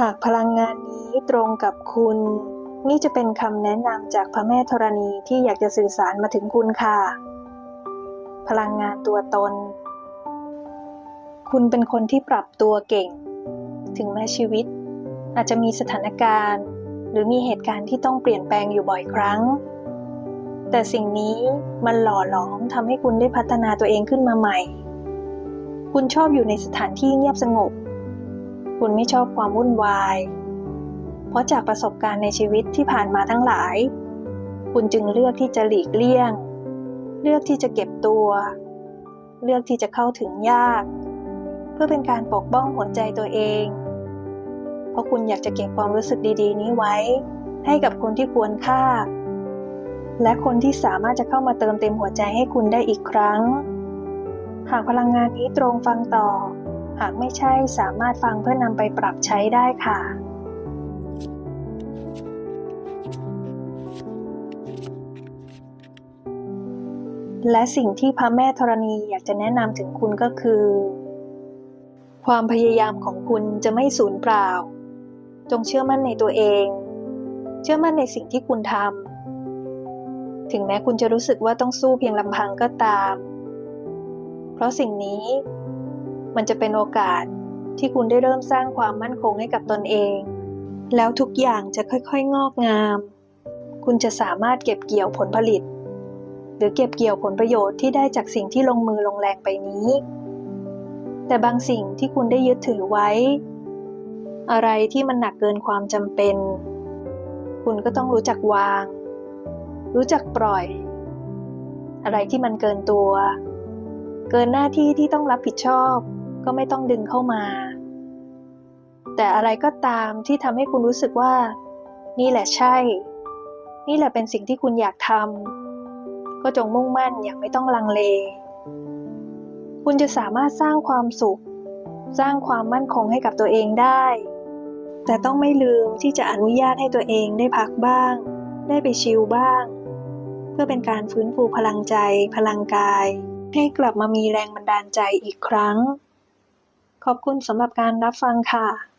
หากพลังงานนี้ตรงกับคุณ นี่จะเป็นคำแนะนำจากพระแม่ธรณีที่อยากจะสื่อสารมาถึงคุณค่ะ พลังงานตัวตน คุณเป็นคนที่ปรับตัวเก่ง ถึงแม้ชีวิต อาจจะมีสถานการณ์ หรือมีเหตุการณ์ที่ต้องเปลี่ยนแปลงอยู่บ่อยครั้ง แต่สิ่งนี้มันหล่อหลอมทำให้คุณได้พัฒนาตัวเองขึ้นมาใหม่ คุณชอบอยู่ในสถานที่เงียบสงบ คุณไม่ชอบความวุ่นวาย เพราะจากประสบการณ์ในชีวิตที่ผ่านมาทั้งหลาย คุณจึงเลือกที่จะหลีกเลี่ยง เลือกที่จะเก็บตัว เลือกที่จะเข้าถึงยาก เพื่อเป็นการปกป้องหัวใจตัวเอง เพราะคุณอยากจะเก็บความรู้สึกดีๆ นี้ไว้ ให้กับคนที่ควรค่า และคนที่สามารถจะเข้ามาเติมเต็มหัวใจให้คุณได้อีกครั้ง หากพลังงานนี้ตรงฟังต่อ หากไม่ใช่สามารถฟังเพื่อนำไปปรับใช้ได้ค่ะ และสิ่งที่พระแม่ธรณีอยากจะแนะนำถึงคุณก็คือ ความพยายามของคุณจะไม่สูญเปล่า จงเชื่อมั่นในตัวเอง เชื่อมั่นในสิ่งที่คุณทำถึงแม้คุณจะรู้สึกว่าต้องสู้เพียงลำพังก็ตาม เพราะสิ่งนี้ มันจะเป็นโอกาสที่คุณได้เริ่มสร้างความมั่นคงให้กับตนเอง แล้วทุกอย่างจะค่อยๆ งอกงาม คุณจะสามารถเก็บเกี่ยวผลผลิต หรือเก็บเกี่ยวผลประโยชน์ที่ได้จากสิ่งที่ลงมือลงแรงไปนี้ แต่บางสิ่งที่คุณได้ยึดถือไว้ อะไรที่มันหนักเกินความจำเป็น คุณก็ต้องรู้จักวาง รู้จักปล่อย อะไรที่มันเกินตัว เกินหน้าที่ที่ต้องรับผิดชอบ ก็ไม่ต้องดึงเข้ามา แต่อะไรก็ตามที่ทำให้คุณรู้สึกว่า นี่แหละใช่ นี่แหละเป็นสิ่งที่คุณอยากทำก็จงมุ่งมั่นอย่างไม่ต้องลังเล คุณจะสามารถสร้างความสุข สร้างความมั่นคงให้กับตัวเองได้ แต่ต้องไม่ลืมที่จะอนุญาตให้ตัวเองได้พักบ้าง ได้ไปชิลบ้าง เพื่อเป็นการฟื้นฟูพลังใจ พลังกายให้กลับมามีแรงบันดาลใจอีกครั้ง ขอบคุณสำหรับการรับฟังค่ะ